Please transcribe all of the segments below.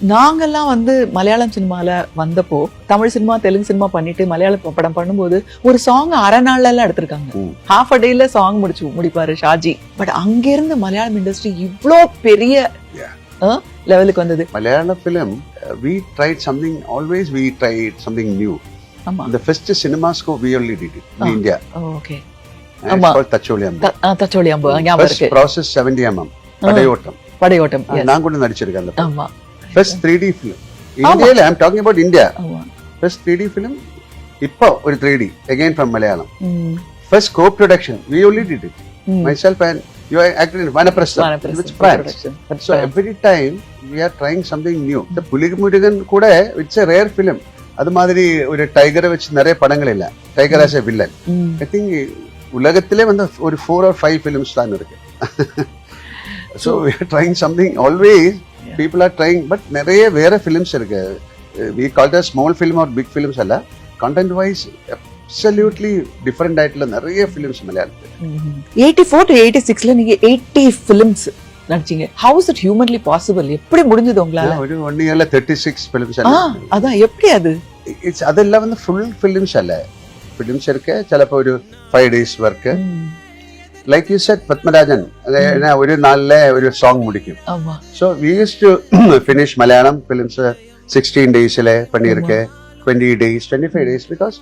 நாங்கெல்லாம் வந்து மலையாளம் சினிமால வந்தப்போ தமிழ் சினிமா தெலுங்கு சினிமா பண்ணிட்டு மலையாள படம் பண்ணும்போது ஒரு சாங் அரை நாள்ல எல்லாம் எடுத்திருக்காங்க. ஹாஃப் அ டேல சாங் முடிச்சு முடிப்பாரு ஷாஜி பட் அங்கிருந்து மலையாளம் இண்டஸ்ட்ரி இவ்ளோ பெரிய. லெவலுக்கு வந்தது tried something, always we tried something new. ஆமா The first cinemascope we only did it in Ah. India. Okay ஆமா. தச்சோழி அம்பு ஞாபகம் இருக்கு process 70 mm. படையோட்டம் படையோட்டம். நான் கூட நடிச்சிருக்கேன் ஆமா ബെസ്റ്റ് ത്രീ ഡി ഫിലിം ഇന്ത്യയിൽ I am talking about India best three D film ഇപ്പൊ ഒരു three D again from Malayalam first co production we only did it myself and you are acted in Vanaprastham which France so every time we are trying something new Pulimurugan കൂടെ it's A rare film അതുമാതിരി ഒരു ടൈഗറെ വെച്ച് നിറയെ പടങ്ങളില്ല. Tiger as a villain I think ഉലകത്തിലെ വന്ന് ഒരു four or five films തന്നെ ഇരിക്കും so we are trying something always people are trying but நிறைய வேற ஃபிலிம்ஸ் இருக்கு. We call the small film are big films அல்ல. கண்டென்ட் வைஸ் அப்சல்யூட்லி டிஃப்ரெண்ட் ஆயிட்டுல நிறைய ஃபிலிம்ஸ் மலையாளத்தில் எயிட்டி ஃபோர் டு எயிட்டி சிக்ஸில் நீங்கள் eighty films நடிச்சீங்க. How is it humanly possible எப்படி முடிஞ்சது உங்களால? ஒரு ஒன் இயர்ல தேர்ட்டி சிக்ஸ் ஃபிலிம்ஸ் அதான் எப்படி அது? ഇറ്റ്സ് അതെല്ലാം വന്ന് ഫുൾ ஃபிலிம்ஸ் അല്ലേ ഫിലിംസ് ഒക്കെ ചിലപ്പോൾ ഒരു five days work like you set Padmarajan അതായത് ഒരു നാലിലെ ഒരു സോങ് മുടിക്കും ஆமா so we used to finish Malayalam films sixteen டேஸில் பண்ணியிருக்கேன் twenty days twenty five days because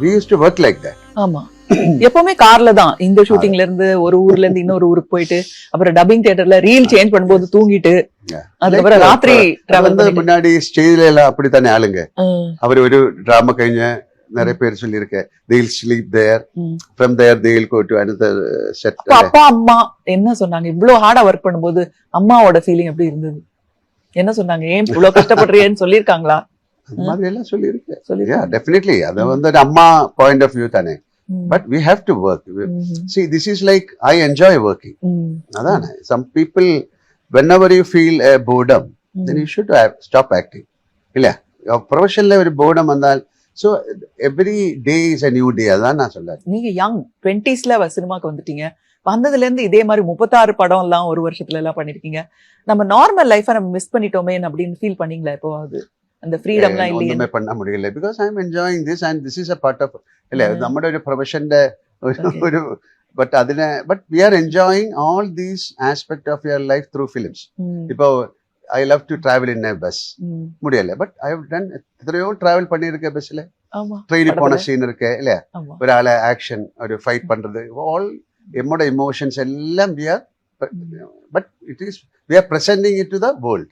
we used to work like that ஆமா எப்பவுமே கார்ல தான் இந்த ஷூட்டிங்ல இருந்து ஒரு ஊர்ல இருந்து இன்னொரு ஊருக்கு போயிட்டு அப்புறம் டப்பிங் தியேட்டர்ல ரீல் சேஞ்ச் பண்ணும்போது தூங்கிட்டு அதுக்கப்புறம் Like, ராத்திரி அது டிராவல் வந்து பண்ணிட்டு முன்னாடி ஸ்டேஜ்ல எல்லாம் அப்படித்தானே ஆளுங்க ம், அவர் ஒரு டிராமா കഴിഞ്ഞ நிறைய பேர் சொல்லியிருக்கேன் they'll sleep there. ம். from there they'll go to another set. அப்ப அப்பா அம்மா என்ன சொன்னாங்க? இவ்வளவு ஹார்டா ஒர்க் பண்ணும்போது அம்மாவோட ஃபீலிங் எப்படி இருந்தது? என்ன சொன்னாங்க? ஏன் இவ்வளவு கஷ்டப்படுறியேன்னு சொல்லியிருக்காங்களா? அந்த மாதிரி எல்லாம் சொல்லியிருக்கேன் சொல்லி yeah definitely. அது வந்து ஒரு அம்மா பாயிண்ட் ஆஃப் வியூ தானே. But we have to work. See this is like i enjoy working. அதானே? Some people whenever you feel a boredom then you should have, stop acting. இல்ல ப்ரொஃபஷன்ல ஒரு போர்டம் வந்தால் So every day is a new day அதான் நான் சொல்றேன் நீங்க young டுவெண்ட்டிஸ்ல சினிமாக்கு வந்துட்டீங்க வந்ததுல இருந்து இதே மாதிரி முப்பத்தாறு படம் எல்லாம் ஒரு வருஷத்துல எல்லாம் பண்ணிருக்கீங்க நம்ம நார்மல் லைஃபை நம்ம மிஸ் பண்ணிட்டோமே அப்படின்னு ஃபீல் பண்ணீங்களா இப்போ அது அந்த ஃப்ரீடம்லாம் இல்லையே ഒന്നുമേ பண்ண முடியல because I am enjoying this and this is a part of അല്ലേ Mm. നമ്മുടെ ഒരു പ്രൊഫഷന്റെ ഒരു Okay. ഒരു ബട്ട് അതിനെ but we are enjoying all these aspect of your life through films ம், இப்போ I love to travel in a bus. முடியல. But I have done எத்தனையோ டிராவல் பண்ணியிருக்கேன் பஸ்ல ஆமா. ட்ரெயினில் போன? சீன் இருக்கு இல்லையா? ஆமா. ஒரு ஆளை ஆக்ஷன் ஒரு ஃபைட் பண்றது. ஆல் எம்மோட இமோஷன்ஸ் எல்லாம் we are but it is we are presenting it to the world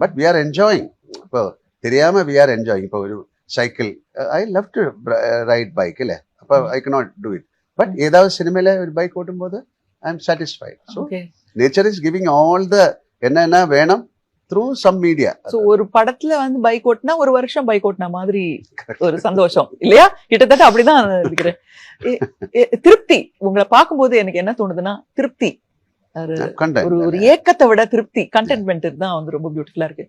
but we are enjoying இப்போ தெரியாம வி ஆர் என்ஜாயிங் இப்போ ஒரு cycle I love to ride bike இல்ல அப்போ I not do it but ஏதாவது சினிமையில ஒரு பைக் ஓட்டும்போது I am satisfied so. Nature is giving all the என்னென்ன வேணும் த்ரூ சம் மீடியா So, ஒரு படத்துல வந்து பைக் ஓட்டினா ஒரு வருஷம் பைக் ஓட்டின மாதிரி ஒரு சந்தோஷம். இல்லையா? கிட்டத்தட்ட அப்படிதான் இருக்கிறேன் திருப்தி. உங்களை பார்க்கும்போது எனக்கு என்ன தோணுதுன்னா திருப்தி. ஒரு ஏக்கத்தை விட திருப்தி. கண்டென்ட்மெண்ட் தான் வந்து ரொம்ப பியூட்டிஃபுல்லா இருக்கு.